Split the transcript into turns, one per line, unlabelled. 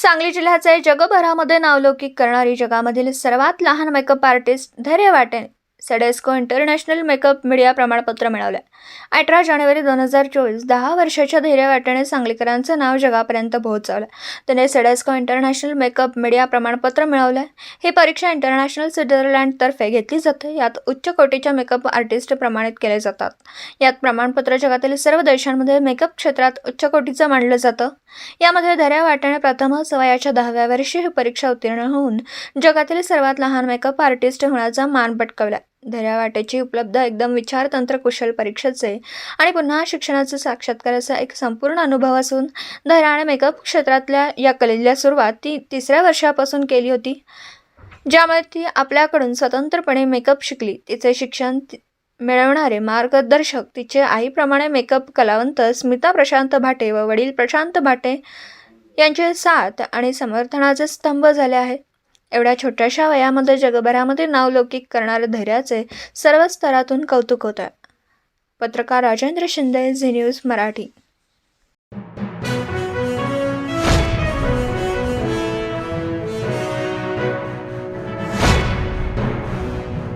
सांगली जिल्ह्याचे जगभरामध्ये नावलौकिक करणारी जगामधील सर्वात लहान मेकअप आर्टिस्ट धैर्य वाटेल. सेडेस्को इंटरनॅशनल मेकअप मीडिया प्रमाणपत्र मिळवलं अठरा जानेवारी दोन हजार चोवीस दहा वर्षाच्या धैर्य वाटणे सांगलीकरांचं नाव जगापर्यंत पोहोचवलं. त्याने सेडेस्को इंटरनॅशनल मेकअप मीडिया प्रमाणपत्र मिळवलं. ही परीक्षा इंटरनॅशनल स्वित्झर्लंडतर्फे घेतली जाते. यात उच्च कोटीच्या मेकअप आर्टिस्ट प्रमाणित केले जातात. यात प्रमाणपत्र जगातील सर्व देशांमध्ये मेकअप क्षेत्रात उच्च कोटीचं मानलं जातं. यामध्ये धैर्य वाटणे प्रथमच वयाच्या दहाव्या वर्षी ही परीक्षा उत्तीर्ण होऊन जगातील सर्वात लहान मेकअप आर्टिस्ट होण्याचा मान पटकावला. धैर्य वाटेची उपलब्ध एकदम विचारतंत्र कुशल परीक्षेचे आणि पुन्हा शिक्षणाचे साक्षात्काराचा एक संपूर्ण अनुभव असून धैर्याने मेकअप क्षेत्रातल्या या कलेला सुरुवात ती तिसऱ्या वर्षापासून केली होती. ज्यामुळे ती आपल्याकडून स्वतंत्रपणे मेकअप शिकली. तिचे शिक्षण मिळवणारे मार्गदर्शक तिचे आईप्रमाणे मेकअप कलावंत स्मिता प्रशांत भाटे व वडील प्रशांत भाटे यांचे साथ आणि समर्थनाचे स्तंभ झाले आहेत. एवढ्या छोट्याशा वयामध्ये जगभरामध्ये नावलौकिक करणाऱ्या धैर्याचे सर्व स्तरातून कौतुक होत आहे. पत्रकार राजेंद्र शिंदे झी न्यूज मराठी.